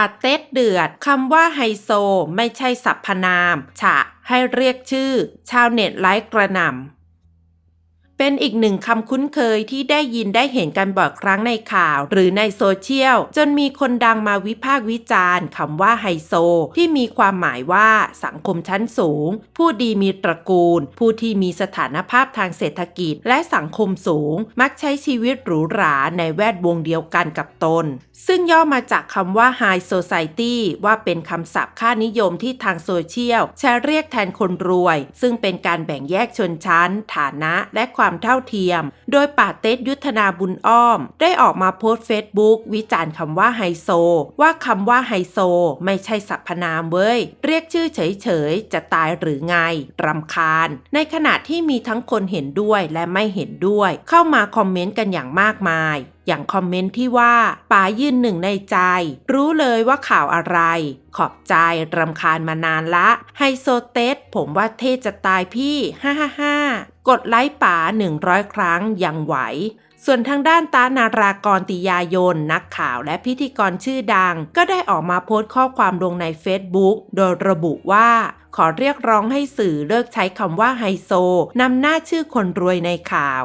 าเต็ดเดือดคำว่าไฮโซ ไม่ใช่สรรพนาม ฉะให้เรียกชื่อ ชาวเน็ตไลค์กระหน่ำ เป็นอีกหนึ่งคำคุ้นเคยที่ได้ยินได้เห็นกันบ่อยครั้งในข่าว หรือในโซเชียล จนมีคนดังมาวิพากษ์วิจารณ์คำว่าไฮโซ ที่มีความหมายว่าสังคมชั้นสูง ผู้ดีมีตระกูล ผู้ที่มีสถานภาพทางเศรษฐกิจ และสังคมสูง มักใช้ชีวิตหรูหราในแวดวงเดียวกันกับตน ซึ่งย่อมาจากคำว่า High Society ว่าเป็นคำศัพท์ค่านิยมที่ทางโซเชียลใช้เรียกแทนคนรวย ซึ่งเป็นการแบ่งแยกชนชั้น ฐานะและความความเท่าเทียม โดยป่าเต็ดยุทธนาบุญอ้อม ได้ออกมาโพสต์เฟซบุ๊กวิจารณ์คำว่าไฮโซ ว่าคำว่าไฮโซ ไม่ใช่สรรพนามเว้ย เรียกชื่อเฉยๆ จะตายหรือไงรำคาญ ในขณะที่มีทั้งคนเห็นด้วยและไม่เห็นด้วย เข้ามาคอมเมนต์กันอย่างมากมาย อย่างคอมเมนต์ที่ว่าป๋ายืนหนึ่งในใจ รู้เลยว่าข่าวอะไร ขอบใจรำคาญมานานละไฮโซเตสผมว่าเท่จะตายพี่ฮ่าฮ่าฮ่ากดไลค์ป๋า100 ครั้งยังไหว ส่วนทางด้านตานารากรติยายน นักข่าวและพิธีกรชื่อดัง ก็ได้ออกมาโพสต์ข้อความลงใน Facebook โดยระบุว่าขอเรียกร้องให้สื่อเลิกใช้คำว่าไฮโซนำหน้าชื่อคนรวยในข่าว